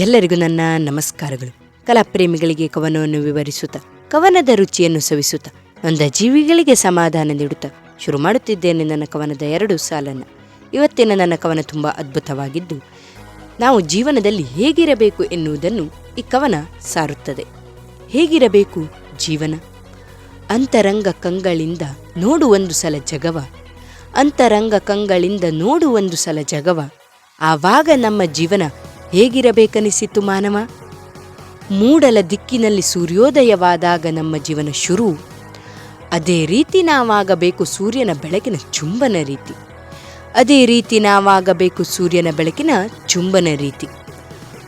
ಎಲ್ಲರಿಗೂ ನನ್ನ ನಮಸ್ಕಾರಗಳು. ಕಲಾಪ್ರೇಮಿಗಳಿಗೆ ಕವನವನ್ನು ವಿವರಿಸುತ್ತ, ಕವನದ ರುಚಿಯನ್ನು ಸವಿಸುತ್ತಾ, ನೊಂದ ಜೀವಿಗಳಿಗೆ ಸಮಾಧಾನ ನೀಡುತ್ತ ಶುರು ಮಾಡುತ್ತಿದ್ದೇನೆ ನನ್ನ ಕವನದ ಎರಡು ಸಾಲನ್ನು. ಇವತ್ತಿನ ನನ್ನ ಕವನ ತುಂಬ ಅದ್ಭುತವಾಗಿದ್ದು, ನಾವು ಜೀವನದಲ್ಲಿ ಹೇಗಿರಬೇಕು ಎನ್ನುವುದನ್ನು ಈ ಕವನ ಸಾರುತ್ತದೆ. ಹೇಗಿರಬೇಕು ಜೀವನ? ಅಂತರಂಗ ಕಂಗಳಿಂದ ನೋಡುವೊಂದು ಸಲ ಜಗವ. ಅಂತರಂಗ ಕಂಗಳಿಂದ ನೋಡುವೊಂದು ಸಲ ಜಗವ. ಆವಾಗ ನಮ್ಮ ಜೀವನ ಹೇಗಿರಬೇಕನಿಸಿತು ಮಾನವ? ಮೂಡಲ ದಿಕ್ಕಿನಲ್ಲಿ ಸೂರ್ಯೋದಯವಾದಾಗ ನಮ್ಮ ಜೀವನ ಶುರು. ಅದೇ ರೀತಿ ನಾವಾಗಬೇಕು ಸೂರ್ಯನ ಬೆಳಕಿನ ಚುಂಬನ ರೀತಿ. ಅದೇ ರೀತಿ ನಾವಾಗಬೇಕು ಸೂರ್ಯನ ಬೆಳಕಿನ ಚುಂಬನ ರೀತಿ.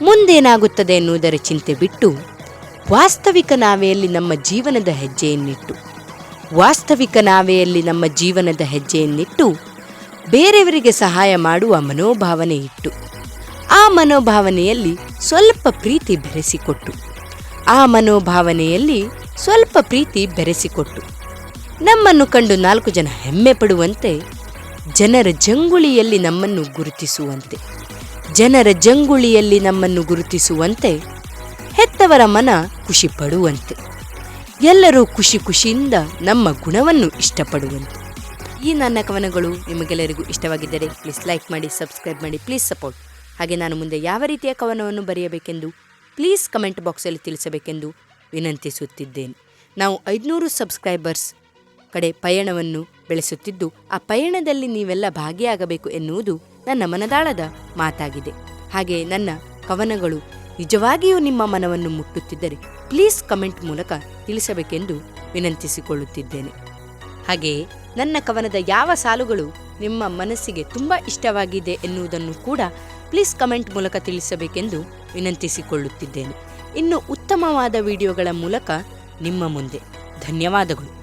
ಮುಂದೇನಾಗುತ್ತದೆ ಎನ್ನುವುದರ ಚಿಂತೆ ಬಿಟ್ಟು, ವಾಸ್ತವಿಕ ನಾವೆಯಲ್ಲಿ ನಮ್ಮ ಜೀವನದ ಹೆಜ್ಜೆಯನ್ನಿಟ್ಟು, ವಾಸ್ತವಿಕ ನಾವೆಯಲ್ಲಿ ನಮ್ಮ ಜೀವನದ ಹೆಜ್ಜೆಯನ್ನಿಟ್ಟು, ಬೇರೆಯವರಿಗೆ ಸಹಾಯ ಮಾಡುವ ಮನೋಭಾವನೆ ಇಟ್ಟು. ಆ ಮನೋಭಾವನೆಯಲ್ಲಿ ಸ್ವಲ್ಪ ಪ್ರೀತಿ ಬೆರೆಸಿಕೊಟ್ಟು. ಆ ಮನೋಭಾವನೆಯಲ್ಲಿ ಸ್ವಲ್ಪ ಪ್ರೀತಿ ಬೆರೆಸಿಕೊಟ್ಟು. ನಮ್ಮನ್ನು ಕಂಡು ನಾಲ್ಕು ಜನ ಹೆಮ್ಮೆ ಪಡುವಂತೆ, ಜನರ ಜಂಗುಳಿಯಲ್ಲಿ ನಮ್ಮನ್ನು ಗುರುತಿಸುವಂತೆ. ಜನರ ಜಂಗುಳಿಯಲ್ಲಿ ನಮ್ಮನ್ನು ಗುರುತಿಸುವಂತೆ ಹೆತ್ತವರ ಮನ ಖುಷಿ ಪಡುವಂತೆ. ಎಲ್ಲರೂ ಖುಷಿ ಖುಷಿಯಿಂದ ನಮ್ಮ ಗುಣವನ್ನು ಇಷ್ಟಪಡುವಂತೆ. ಈ ನನ್ನ ಕವನಗಳು ನಿಮಗೆಲ್ಲರಿಗೂ ಇಷ್ಟವಾಗಿದ್ದರೆ ಪ್ಲೀಸ್ ಲೈಕ್ ಮಾಡಿ ಸಬ್ಸ್ಕ್ರೈಬ್ ಮಾಡಿ ಪ್ಲೀಸ್ ಸಪೋರ್ಟ್ ಹಾಗೆ ನಾನು ಮುಂದೆ ಯಾವ ರೀತಿಯ ಕವನವನ್ನು ಬರೆಯಬೇಕೆಂದು ಪ್ಲೀಸ್ ಕಮೆಂಟ್ ಬಾಕ್ಸಲ್ಲಿ ತಿಳಿಸಬೇಕೆಂದು ವಿನಂತಿಸುತ್ತಿದ್ದೇನೆ. ನಾವು ಐದುನೂರು ಸಬ್ಸ್ಕ್ರೈಬರ್ಸ್ ಕಡೆ ಪಯಣವನ್ನು ಬೆಳೆಸುತ್ತಿದ್ದು, ಆ ಪಯಣದಲ್ಲಿ ನೀವೆಲ್ಲ ಭಾಗಿಯಾಗಬೇಕು ಎನ್ನುವುದು ನನ್ನ ಮನದಾಳದ ಮಾತಾಗಿದೆ. ಹಾಗೆ ನನ್ನ ಕವನಗಳು ನಿಜವಾಗಿಯೂ ನಿಮ್ಮ ಮನವನ್ನು ಮುಟ್ಟುತ್ತಿದ್ದರೆ ಪ್ಲೀಸ್ ಕಮೆಂಟ್ ಮೂಲಕ ತಿಳಿಸಬೇಕೆಂದು ವಿನಂತಿಸಿಕೊಳ್ಳುತ್ತಿದ್ದೇನೆ. ಹಾಗೆಯೇ ನನ್ನ ಕವನದ ಯಾವ ಸಾಲುಗಳು ನಿಮ್ಮ ಮನಸ್ಸಿಗೆ ತುಂಬ ಇಷ್ಟವಾಗಿದೆ ಎನ್ನುವುದನ್ನು ಕೂಡ ಪ್ಲೀಸ್ ಕಮೆಂಟ್ ಮೂಲಕ ತಿಳಿಸಬೇಕೆಂದು ವಿನಂತಿಸಿಕೊಳ್ಳುತ್ತಿದ್ದೇನೆ. ಇನ್ನು ಉತ್ತಮವಾದ ವಿಡಿಯೋಗಳ ಮೂಲಕ ನಿಮ್ಮ ಮುಂದೆ. ಧನ್ಯವಾದಗಳು.